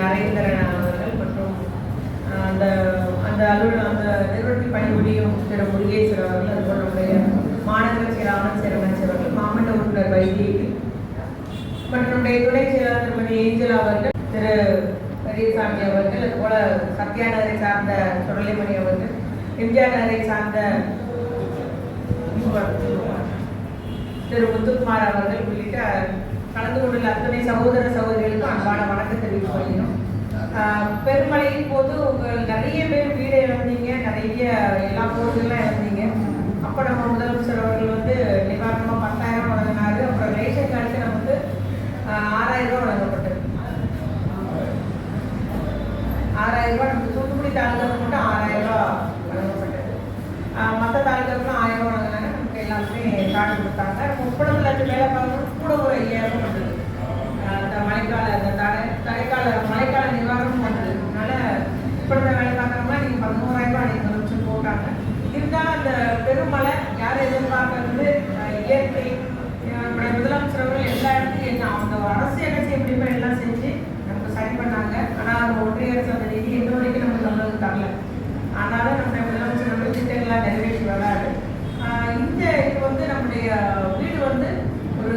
நரேந்திரன் அவர்கள் மற்றும் அந்த அலுவலக அந்த நிறுவனத்தில் பணிபுரியும் திரு முருகேஸ்வரர் அவர்கள் அதுபோல் நம்முடைய மாநகர செயலாளர் சேரமைச்சர் அவர்கள் மாவட்ட உறுப்பினர் வைத்தியர்கள் மற்றும் நம்முடைய துணை செயலாளர் ஏஞ்சல் அவர்கள் திரு அவர்கள் அதுபோல சத்யா நகரை சார்ந்த சுடலைமணி அவர்கள் எம்ஜிஆர் நகரை சார்ந்த திரு முத்துக்குமார் அவர்கள் உள்ளிட்ட கலந்து கொண்டுள்ள அத்தனை சகோதர சகோதரிகளுக்கும் அன்பான வணக்கம் தெரிவித்துக் கொள்கிறோம். பெருமழையின் போது உங்கள் நிறைய பேர் வீடு இழந்தீங்க நிறைய எல்லா பொருள்கள்லாம் இழந்தீங்க. அப்போ நம்ம முதலமைச்சர் அவர்கள் வந்து நிவாரணமாக பத்தாயிரம் வழங்கினாரு. அப்புறம் ரேஷன் கார்டுக்கு நமக்கு ஆறாயிரம் ரூபாய் வழங்கப்பட்டது. ஆறாயிரம் ரூபாய் நமக்கு தூத்துக்குடி தாலுகாவுக்கு மட்டும் ஆறாயிரம் ரூபாய் வழங்கப்பட்டது. மற்ற தாலுகாவுக்குலாம் ஆயிரம் ரூபாய் வழங்கினாங்க. நமக்கு எல்லாருமே கார்டு கொடுத்தாங்க. முப்பது லட்சம் வேலை பார்க்கணும் கூட ஒரு ஐயாயிரம் வந்தது அந்த மழைக்கால அந்த தடை தடைக்கால மழைக்கால நிவாரணம் வந்தது அதனால இப்படி வேலை பார்க்குறவங்க நீங்கள் பதினோராயிரம் ரூபாய் நீங்கள் முதலமைச்சர் போட்டாங்க. இருந்தால் அந்த பெருமழை யார் எதிர்பார்க்கறது இயற்கை நம்முடைய முதலமைச்சர் அவர்கள் எல்லா இடத்துலையும் என்ன அவங்க அரசு என்ன செய்ய முடியுமோ எல்லாம் செஞ்சு நமக்கு சரி பண்ணாங்க. ஆனால் அந்த ஒன்றிய அரசு அந்த நிதி இன்ன வரைக்கும் நமக்கு நல்லது தரல ஆனாலும் நம்முடைய முதலமைச்சர் நம்ம திட்டங்களை நிறைவேற்றி வராரு ஆஹ் இந்த இது வந்து நம்முடைய வீடு வந்து ஒரு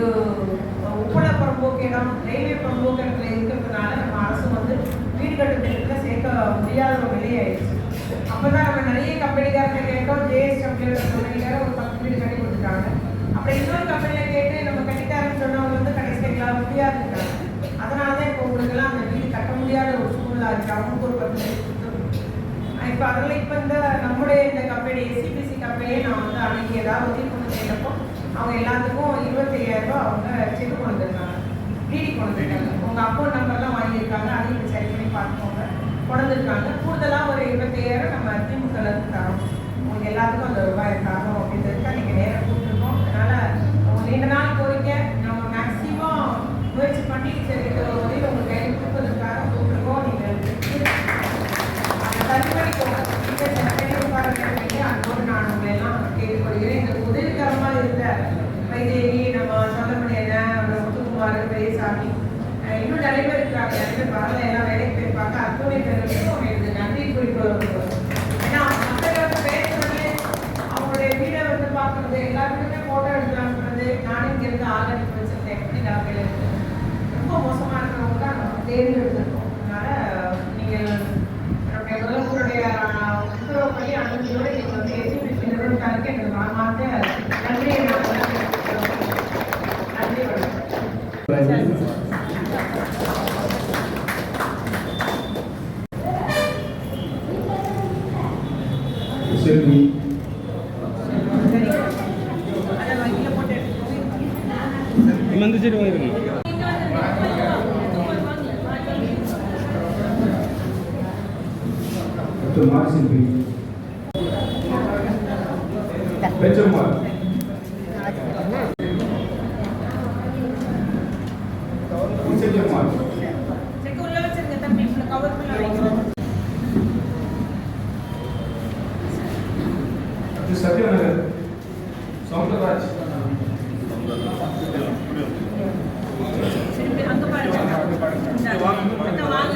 உப்பள புறம்போக்கு இடம் ரயில்வே புறம்போக்கு இடத்துல இருக்கிறதுனால நம்ம அரசு வந்து வீடு கட்டும் திட்டத்தில் சேர்க்க முடியாத ஒரு நிலையாயிடுச்சு அப்பதான் நம்ம நிறைய கம்பெனியில் கேட்டோம் ஜேஎஸ் கம்பெனியோட கம்பெனிக்கார ஒரு பத்து வீடு கட்டி கொடுத்துட்டாங்க. அப்புறம் இன்னொரு கம்பெனியில் கேட்டு நம்ம கட்டிட்டாருன்னு சொன்னவங்க வந்து கடைசியில் எங்களால் இருக்காங்க அதனால தான் இப்போ உங்களுக்கெல்லாம் அந்த வீடு கட்ட முடியாத ஒரு சூழ்நிலை இருக்கு அவங்களுக்கு ஒரு பத்து வீடு கொடுத்துருக்கோம். இப்போ அதில் இப்போ இந்த நம்முடைய இந்த கம்பெனி எஸ்சிபிசி கம்பெனியை நான் வந்து அன்னைக்கு ஏதாவது உதவி கொண்டு கேட்டப்போ அவங்க எல்லாத்துக்கும் இருபத்தையாயிரம் ரூபாய் அவங்க செக் கொண்டு வந்துருக்காங்க டிடி கொண்டு வந்திருக்காங்க உங்கள் அக்கௌண்ட் நம்பர்லாம் வாங்கியிருக்காங்க. அதையும் சரி பண்ணி பார்த்துக்கோங்க. கொண்டு கூடுதலாக ஒரு இருபத்தையாயிரம் நம்ம திமுகலேருந்து தரோம் அந்த ரூபாய் அப்படின்றதுக்கு அன்றைக்கி நேரம் கூப்பிட்டுருக்கோம் அதனால் உங்க நீண்ட நாள் கோரிக்கை. நம்ம மேக்ஸிமம் முயற்சி பண்ணி சரி ஒரு உதவி உங்களுக்கு கையில் கொடுப்பதற்காக கூப்பிட்டுருக்கோம் நீங்கள் கல்விக்கோங்க வேண்டிய அன்போடு நான் உங்களை எல்லாம் கேட்டுக்கொள்கிறேன். எங்களுக்கு உதவிகரமாக இருந்த வைதேவி நம்ம சொல்ல என்ன முத்துக்குமார் பெரியசாமி இன்னும் நிறைய பேர் நிறைய பேர் வரல. எல்லாம் வேலைக்கு போயிருப்பாங்க. அத்துணை பேருக்கும் எனக்கு நன்றி குறிப்பு இருக்கிறவங்க தான் நீங்கள் நம்முடைய முதல்வருடைய அனுமதியோடு நீங்கள் வந்து நிறுவனத்தாருக்கு மனமார்ந்த நன்றியை நன்றி வணக்கம் செல்வி சரி அதை பண்ண வைக்கிறோம் டாக்டர் சத்யநகர் சௌந்தரராஜ். அங்க வாங்க.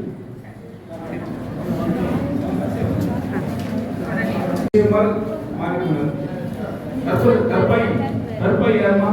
கற்பை தற்பை தற்பை யாருமா